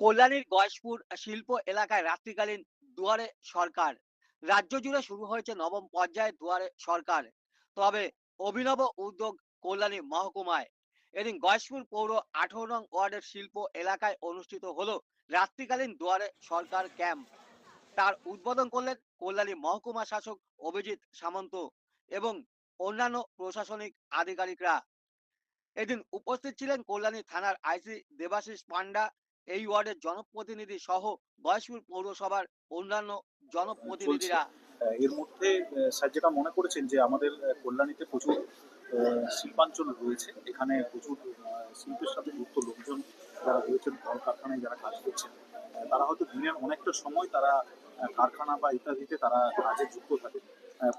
কল্যাণীর গয়েশপুর শিল্প এলাকায় রাত্রিকালীন দুয়ারে সরকার। রাজ্য জুড়ে শুরু হয়েছে নবম পর্যায়ে দুয়ারে সরকার। তবে অভিনব উদ্যোগ কল্যাণী মহকুমায়। এদিন গয়েশপুর পৌর আঠারো নং ওয়ার্ডের শিল্প এলাকায় অনুষ্ঠিত হলো রাত্রিকালীন দুয়ারে সরকার ক্যাম্প। তার উদ্বোধন করলেন কল্যাণী মহকুমা শাসক অভিজিৎ সামন্ত এবং অন্যান্য প্রশাসনিক আধিকারিকরা। এদিন উপস্থিত ছিলেন কল্যাণী থানার আইসি দেবাশিস পান্ডা এই ওয়ার্ডের জনপ্রতিনিধি সহ গয়েশপুর পৌরসভার অন্যান্য জনপ্রতিনিধিরা এর মধ্যে স্যার যেটা মনে করেছেন যে আমাদের কল্যাণীতে প্রচুর শিল্পাঞ্চল রয়েছে। এখানে প্রচুর শিল্পের সাথে যুক্ত লোকজন যারা রয়েছেন কলকারখানায় যারা কাজ করছেন তারা হয়তো দিনের অনেকটা সময় তারা কারখানা বা ইত্যাদিতে তারা কাজে যুক্ত থাকে।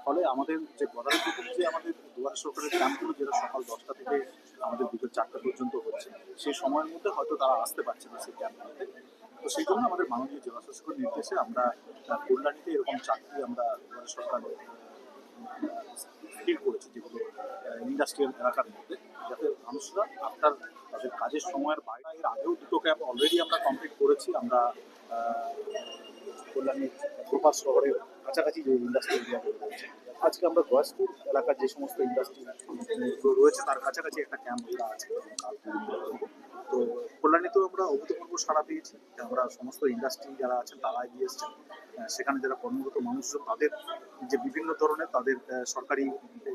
ফলে আমাদের যে গদারপুর যে আমাদের দুয়ার সরকারের ক্যাম্পগুলো যেটা সকাল দশটা থেকে আমাদের বিকেল চারটা পর্যন্ত হচ্ছে। সেই সময়ের মধ্যে হয়তো তারা আসতে পারছে না সেই ক্যাম্পগুলোতে তো সেই জন্য আমাদের মাননীয় জেলা শাসকের নির্দেশে আমরা কল্যাণীতে এরকম চাকরি আমরা দুয়ারে সরকার স্থির করেছি যেগুলো ইন্ডাস্ট্রিয়াল এলাকার মধ্যে। যাতে মানুষরা আপনার তাদের কাজের সময়ের বাইরে, এর আগেও দুটো ক্যাম্প অলরেডি আমরা কমপ্লিট করেছি। আমরা কল্যাণীর প্রপাস শহরের কাছাকাছি যে ইন্ডাস্ট্রি রয়েছে আজকে আমরা গয়াসপুর এলাকার যে সমস্ত ইন্ডাস্ট্রি রয়েছে। তার কাছাকাছি একটা ক্যাম্প আছে তো কল্যাণীতেও আমরা অভূতপূর্ব সাড়া পেয়েছি। আমরা সমস্ত ইন্ডাস্ট্রি যারা আছেন, তারা এগিয়ে এসেছেন। সেখানে যারা কর্মরত মানুষজন, তাদের যে বিভিন্ন ধরনের তাদের সরকারি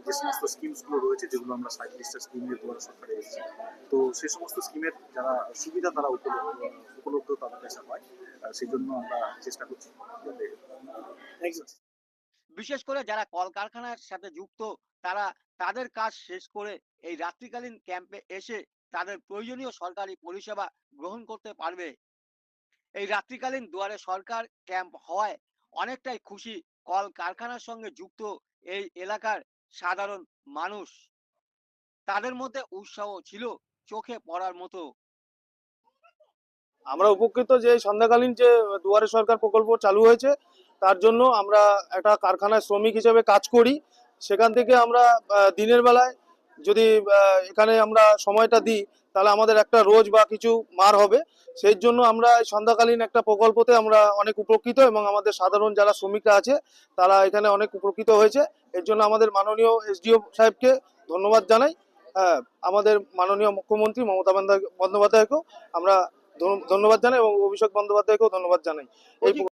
যে সমস্ত স্কিমসগুলো রয়েছে, যেগুলো আমরা সাইক্লিস্টার স্কিমের দ্বারা সরকারে এসেছি। তো সেই সমস্ত স্কিমের যারা সুবিধা তারা উপলব্ধ উপলব্ধ তাদের কাছে হয়। সেই জন্য আমরা চেষ্টা করছি বিশেষ করে যারা কলকারখানার সাথে যুক্ত, তারা তাদের কাজ শেষ করে এই রাত্রিকালীন ক্যাম্পে এসে তাদের প্রয়োজনীয় সরকারি পরিষেবা গ্রহণ করতে পারবে। এই রাত্রিকালীন দুয়ারে সরকার ক্যাম্প হওয়ায় অনেকটাই খুশি কল কারখানার সঙ্গে যুক্ত এই এলাকার সাধারণ মানুষ। তাদের মধ্যে উৎসাহ ছিল চোখে পড়ার মতো। আমরা উপকৃত যে সন্ধ্যাকালীন যে দুয়ারে সরকার প্রকল্প চালু হয়েছে তার জন্য আমরা একটা কারখানায় শ্রমিক হিসেবে কাজ করি। সেখান থেকে আমরা দিনের বেলায় যদি এখানে আমরা সময়টা দিই, তাহলে আমাদের একটা রোজ বা কিছু মার হবে। সেই জন্য আমরা সন্ধ্যাকালীন একটা প্রকল্পতে আমরা অনেক উপকৃত এবং আমাদের সাধারণ যারা শ্রমিকরা আছে, তারা এখানে অনেক উপকৃত হয়েছে। এর জন্য আমাদের মাননীয় এসডিও সাহেবকে ধন্যবাদ জানাই। হ্যাঁ আমাদের মাননীয় মুখ্যমন্ত্রী মমতা বন্দ্যোপাধ্যায়কেও আমরা ধন্য- ধন্যবাদ জানাই এবং অভিষেক বন্দ্যোপাধ্যায়কেও ধন্যবাদ জানাই। এই